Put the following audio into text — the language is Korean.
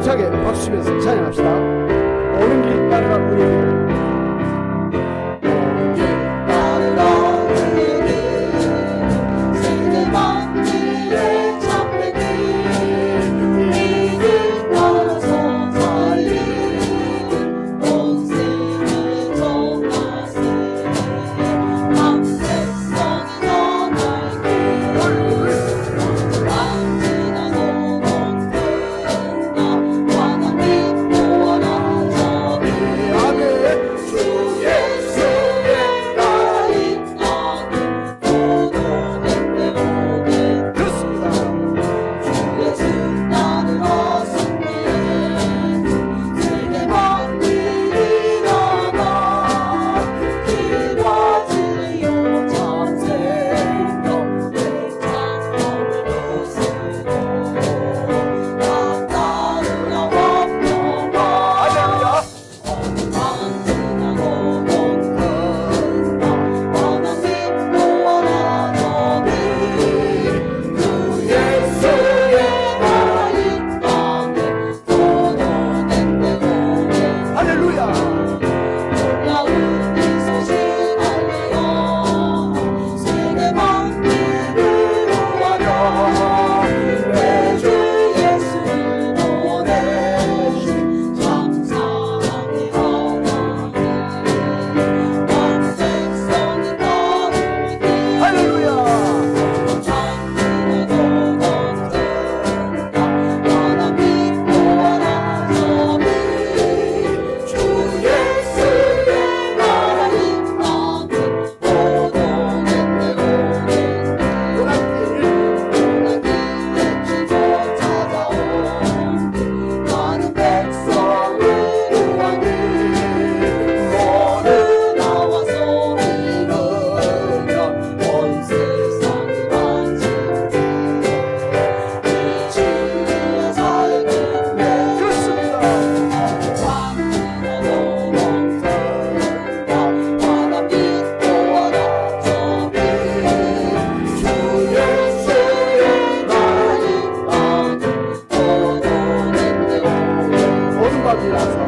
힘차게 박수 치면서 찬양합시다. 오는 길 따라갈 우리 love.